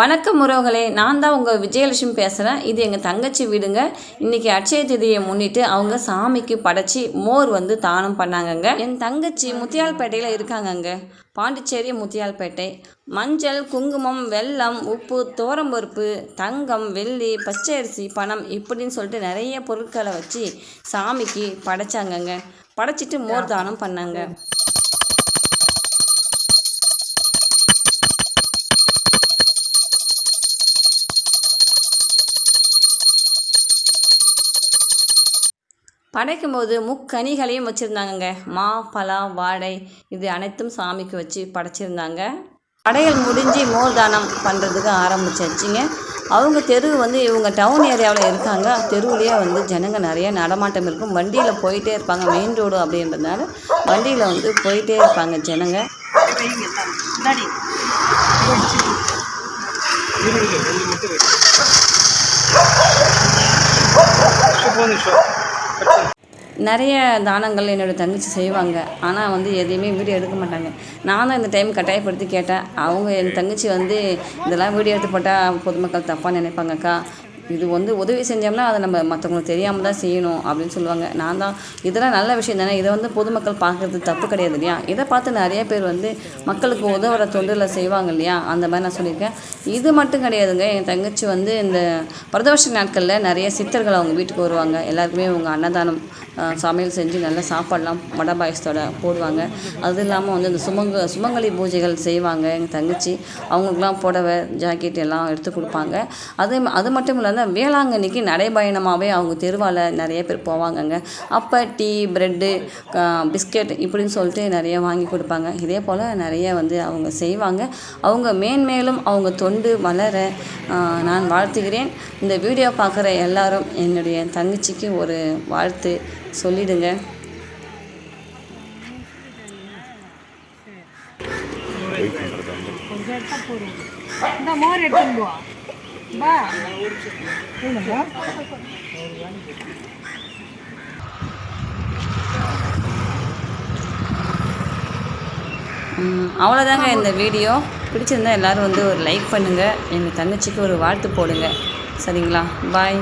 வணக்கம் உறவுகளே நான் தான் உங்கள் விஜயலட்சுமி பேசுகிறேன் இது எங்கள் தங்கச்சி வீடுங்க. இன்றைக்கி அட்சய திதியை முன்னிட்டு அவங்க சாமிக்கு படைச்சி மோர் வந்து தானம் பண்ணாங்கங்க. என் தங்கச்சி முத்தியால்பேட்டையில் இருக்காங்கங்க. பாண்டிச்சேரி முத்தியால்பேட்டை. மஞ்சள் குங்குமம் வெல்லம் உப்பு தோரம்பருப்பு தங்கம் வெள்ளி பச்சை அரிசி பணம் இப்படின்னு சொல்லிட்டு நிறைய பொருட்களை வச்சு சாமிக்கு படைச்சாங்கங்க. படைச்சிட்டு மோர் தானம் பண்ணாங்க. படைக்கும் போது முக்கனிகளையும் வச்சுருந்தாங்கங்க. மா பலா வாழை இது அனைத்தும் சாமிக்கு வச்சு படைச்சிருந்தாங்க. படையல் முடிஞ்சு மோர் தானம் பண்ணுறதுக்கு ஆரம்பிச்சாச்சுங்க. அவங்க தெரு வந்து இவங்க டவுன் ஏரியாவில் இருக்காங்க. தெருவுலேயே வந்து ஜனங்க நிறைய நடமாட்டம் இருக்கும். வண்டியில் போயிட்டே இருப்பாங்க. மெயின் ரோடு அப்படின்றதுனால வண்டியில் வந்து போயிட்டே இருப்பாங்க ஜனங்க. நிறைய தானங்கள் என்னோட தங்கச்சி செய்வாங்க. ஆனால் வந்து எதையுமே வீடியோ எடுக்க மாட்டாங்க. நான் தான் இந்த டைம் கட்டாயப்படுத்தி கேட்டேன். அவங்க என் தங்கச்சி வந்து இதெல்லாம் வீடியோ எடுத்து போட்டால் பொதுமக்கள் தப்பாக நினைப்பாங்கக்கா. இது வந்து உதவி செஞ்சோம்னா அதை நம்ம மற்றவங்களுக்கு தெரியாமல் தான் செய்யணும் அப்படின்னு சொல்லுவாங்க. நான் தான் இதெல்லாம் நல்ல விஷயம் தானே. இதை வந்து பொதுமக்கள் பார்க்குறது தப்பு கிடையாது இல்லையா? இதை பார்த்து நிறைய பேர் வந்து மக்களுக்கு உதவுற தொண்டில் செய்வாங்க இல்லையா? அந்த மாதிரி நான் சொல்லியிருக்கேன். இது மட்டும் கிடையாதுங்க. என் தங்கச்சி வந்து இந்த பிரதோஷ நாட்களில் நிறைய சித்தர்கள் அவங்க வீட்டுக்கு வருவாங்க. எல்லாருக்குமே அவங்க அன்னதானம் சமையல் செஞ்சு நல்லா சாப்பாடெலாம் வடை பாயசத்தோட போடுவாங்க. அது இல்லாமல் வந்து இந்த சுமங்க சுமங்கலி பூஜைகள் செய்வாங்க. எங்கள் தங்கச்சி அவங்களுக்குலாம் புடவை ஜாக்கெட் எல்லாம் எடுத்து கொடுப்பாங்க. அது அது மட்டும் இல்லாமல் வேளாங்கண்ணிக்கு நடைபயணமாகவே அவங்க தெருவால் நிறைய பேர் போவாங்கங்க. அப்போ டீ ப்ரெட்டு பிஸ்கெட் இப்படின்னு சொல்லிட்டு நிறைய வாங்கி கொடுப்பாங்க. இதே போல் நிறைய வந்து அவங்க செய்வாங்க. அவங்க மேன்மேலும் அவங்க தொண்டு வளர நான் வாழ்த்துகிறேன். இந்த வீடியோ பார்க்குற எல்லாரும் என்னுடைய தங்கச்சிக்கு ஒரு வாழ்த்து சொல்லிடுங்க. இந்த மோர் அவ்வளோதாங்க இந்த வீடியோ. பிடிச்சிருந்தா எல்லாரும் வந்து ஒரு லைக் பண்ணுங்கள் எங்கள் தங்கச்சிக்கு ஒரு வாழ்த்து போடுங்க. சரிங்களா? பாய்